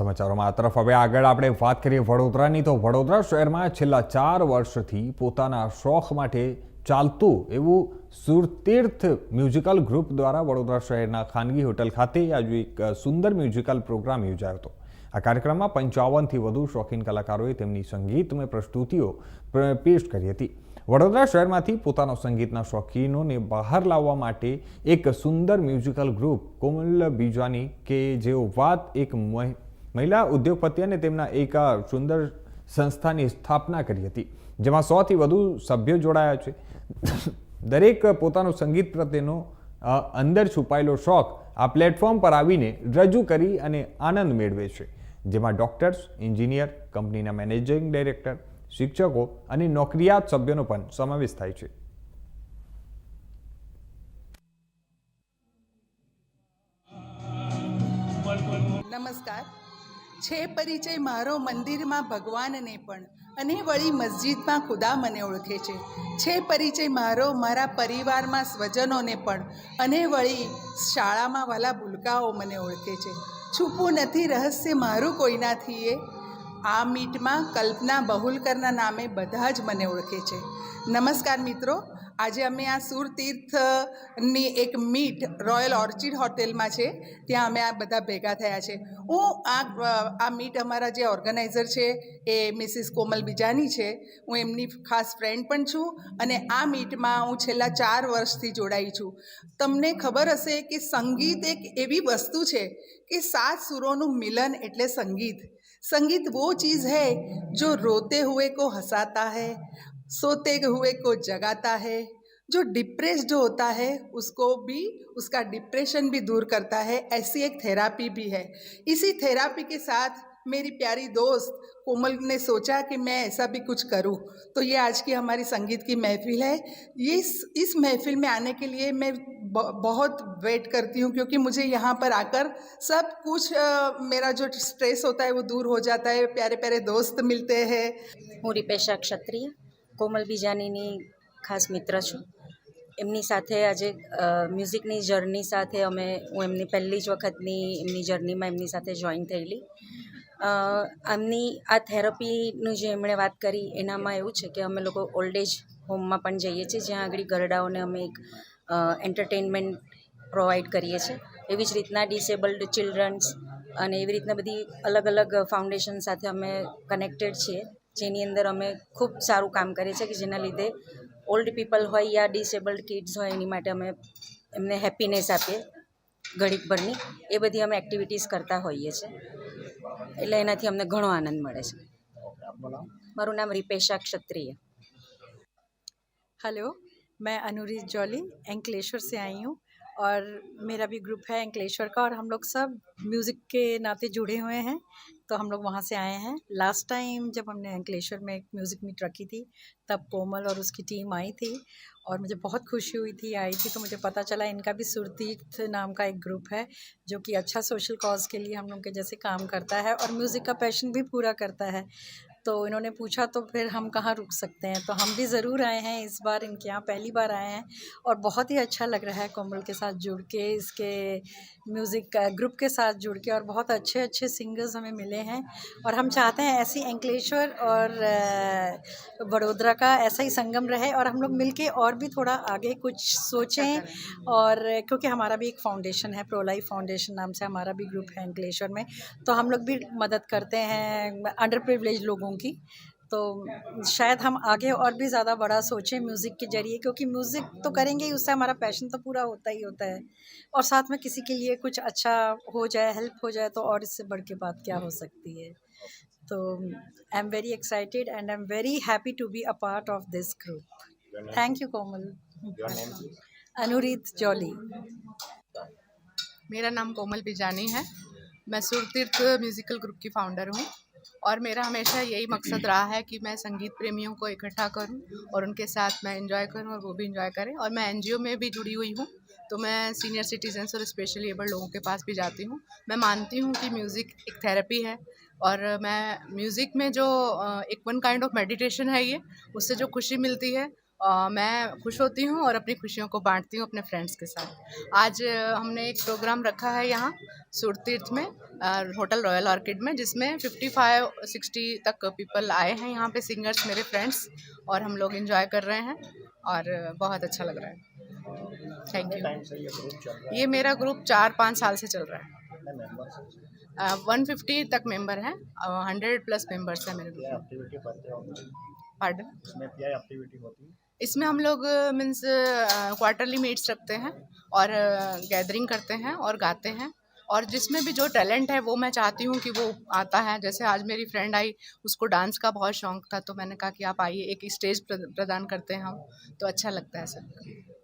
સમાચારોમાં આ તરફ હવે આગળ આપણે વાત કરીએ વડોદરાની. તો વડોદરા શહેરમાં છેલ્લા ચાર વર્ષથી પોતાના શોખ માટે ચાલતું એવું સુરતીર્થ મ્યુઝિકલ ગ્રુપ દ્વારા વડોદરા શહેરના ખાનગી હોટલ ખાતે આજે એક સુંદર મ્યુઝિકલ પ્રોગ્રામ યોજાયો હતો. આ કાર્યક્રમમાં પંચાવનથી વધુ શોખીન કલાકારોએ તેમની સંગીતમય પ્રસ્તુતિઓ પેશ કરી હતી. વડોદરા શહેરમાંથી પોતાના સંગીતના શોખીનોને બહાર લાવવા માટે એક સુંદર મ્યુઝિકલ ગ્રુપ, કોમલ બીજાની કે જેઓ વાત એક મહિલા ઉદ્યોગપતિ અને તેમના એક સુંદર સંસ્થાની સ્થાપના કરી હતી, જેમાં સોથી વધુ સભ્યો જોડાયા છે. દરેક પોતાનો સંગીત પ્રત્યેનો અંદર છુપાયેલો શોખ આ પ્લેટફોર્મ પર આવીને રજૂ કરી અને આનંદ મેળવે છે. જેમાં ડોક્ટર્સ એન્જિનિયર કંપનીના મેનેજિંગ ડાયરેક્ટર શિક્ષકો અને નોકરિયાત સભ્યોનો પણ સમાવેશ થાય છે. નમસ્કાર. છે પરિચય મારો મંદિરમાં ભગવાનને પણ અને વળી મસ્જિદમાં ખુદા મને ઓળખે છે. છે પરિચય મારો મારા પરિવારમાં સ્વજનોને પણ અને વળી શાળામાં વાલા ભૂલકાઓ મને ઓળખે છે. છૂપું નથી રહસ્ય મારું કોઈનાથી એ. આ મીટમાં કલ્પના બહુલકરના નામે બધા જ મને ઓળખે છે. નમસ્કાર મિત્રો આજે અમે આ સુરતીર્થની એક મીટ રોયલ ઓર્ચિડ હોટેલમાં છે ત્યાં અમે આ બધા ભેગા થયા છે હું આ આ મીટ અમારા જે ઓર્ગેનાઇઝર છે એ મિસિસ કોમલ બીજાની છે હું એમની ખાસ ફ્રેન્ડ પણ છું અને આ મીટમાં હું છેલ્લા ચાર વર્ષથી જોડાઈ છું તમને ખબર હશે કે સંગીત એક એવી વસ્તુ છે કે સાત સુરોનું મિલન એટલે સંગીત संगीत वो चीज़ है जो रोते हुए को हंसाता है सोते हुए को जगाता है। जो डिप्रेस्ड होता है उसको भी उसका डिप्रेशन भी दूर करता है। ऐसी एक थेरापी भी है। इसी थेरापी के साथ मेरी प्यारी दोस्त कोमल ने सोचा कि मैं ऐसा भी कुछ करूँ। तो ये आज की हमारी संगीत की महफिल है। ये इस इस महफिल में आने के लिए मैं बहुत वेट करती हूँ क्योंकि मुझे यहाँ पर आकर सब कुछ आ, मेरा जो स्ट्रेस होता है वो दूर हो जाता है। प्यारे प्यारे दोस्त मिलते हैं। मेरी पेशा क्षत्रिय। કોમલ બીજાનીની ખાસ મિત્ર છું. એમની સાથે આજે મ્યુઝિકની જર્ની સાથે અમે, હું એમની પહેલી જ વખતની એમની જર્નીમાં એમની સાથે જોઈન થયેલી. એમની આ થેરપીનું જે એમણે વાત કરી એનામાં એવું છે કે અમે લોકો ઓલ્ડ એજ હોમમાં પણ જઈએ છીએ, જ્યાં આગળ ગરડાઓને અમે એક એન્ટરટેનમેન્ટ પ્રોવાઈડ કરીએ છીએ. એવી જ રીતના ડિસેબલ્ડ ચિલ્ડ્રન્સ અને એવી રીતના બધી અલગ અલગ ફાઉન્ડેશન સાથે અમે કનેક્ટેડ છીએ. જેની અંદર અમે ખૂબ સારું કામ કરીએ છીએ કે જેના લીધે ઓલ્ડ પીપલ હોય યા ડિસેબલ્ડ કિડ્સ હોય એની માટે અમે એમને હેપીનેસ આપીએ ઘડીકભરની એ બધી અમે એક્ટિવિટીઝ કરતા હોઈએ છીએ એટલે એનાથી અમને ઘણો આનંદ મળે છે મારું નામ रिपेशा क्षत्रिय हेलो मैं अनुरीत जॉली एंकलेश्वर से आई हूँ और मेरा भी ग्रुप है एंकलेश्वर का और हम लोग सब म्यूज़िक के नाते जुड़े हुए हैं तो हम लोग वहाँ से आए हैं। लास्ट टाइम जब हमने अंकलेश्वर में एक म्यूज़िक मीट रखी थी, तब कोमल और उसकी टीम आई थी और मुझे बहुत खुशी हुई थी। आई थी तो मुझे पता चला इनका भी सुरतीर्थ नाम का एक ग्रुप है, जो कि अच्छा सोशल कॉज के लिए हम लोग के जैसे काम करता है और म्यूज़िक का पैशन भी पूरा करता है। तो इन्होंने पूछा तो फिर हम कहाँ रुक सकते हैं? तो हम भी ज़रूर आए हैं इस बार इनके यहाँ पहली बार आए हैं और बहुत ही अच्छा लग रहा है कोमल के साथ जुड़ के इसके म्यूज़िक ग्रुप के साथ जुड़ के और बहुत अच्छे अच्छे सिंगर्स हमें मिले हैं और हम चाहते हैं ऐसी एंकलेश्वर और वडोदरा का ऐसा ही संगम रहे और हम लोग मिलके और भी थोड़ा आगे कुछ सोचें और क्योंकि हमारा भी एक फाउंडेशन है प्रो लाइफ फाउंडेशन नाम से हमारा भी ग्रुप है अंकलेश्वर में तो हम लोग भी मदद करते हैं अंडर प्रिविलेज लोगों की तो शायद हम आगे और भी ज़्यादा बड़ा सोचें म्यूज़िक के ज़रिए क्योंकि म्यूज़िक तो करेंगे ही उससे हमारा पैशन तो पूरा होता ही होता है। और साथ में किसी के लिए कुछ अच्छा हो जाए हेल्प हो जाए तो और इससे बढ़ के बात क्या हो सकती है। तो I am very excited and I am very happy to be a part of this group thank you Komal Anureet Jolly मेरा नाम कोमल बिजानी है। मैं सुरतीर्थ म्यूज़िकल ग्रुप की फाउंडर हूँ। और मेरा हमेशा यही मकसद रहा है कि मैं संगीत प्रेमियों को इकट्ठा करूँ और उनके साथ मैं एंजॉय करूँ और वो भी इंजॉय करें। और मैं एनजीओ में भी जुड़ी हुई हूँ तो मैं सीनियर सिटीजन और स्पेशली एबल लोगों के पास भी जाती हूँ। मैं मानती हूँ कि म्यूज़िक एक थेरेपी है और मैं म्यूज़िक में जो एक वन काइंड ऑफ़ मेडिटेशन है ये, उससे जो खुशी मिलती है मैं खुश होती हूँ और अपनी खुशियों को बांटती हूँ अपने फ्रेंड्स के साथ। आज हमने एक प्रोग्राम रखा है यहाँ सुरतीर्थ में होटल रॉयल ऑर्किड में जिसमें 55 60 तक पीपल आए हैं। यहाँ पे सिंगर्स मेरे फ्रेंड्स और हम लोग इन्जॉय कर रहे हैं और बहुत अच्छा लग रहा है। थैंक यू ये मेरा ग्रुप चार पाँच साल से चल रहा है। वन फिफ्टी तक मेंबर हैं हंड्रेड प्लस मेंबर्स हैं मेरे ग्रुप इसमें हम लोग मीन्स क्वार्टरली मीट्स रखते हैं और गैदरिंग करते हैं और गाते हैं। और जिसमें भी जो टैलेंट है, वो मैं चाहती हूँ कि वो आता है। जैसे आज मेरी फ्रेंड आई, उसको डांस का बहुत शौक था तो मैंने कहा कि आप आइए, एक स्टेज प्रदान करते हैं हम तो अच्छा लगता है सब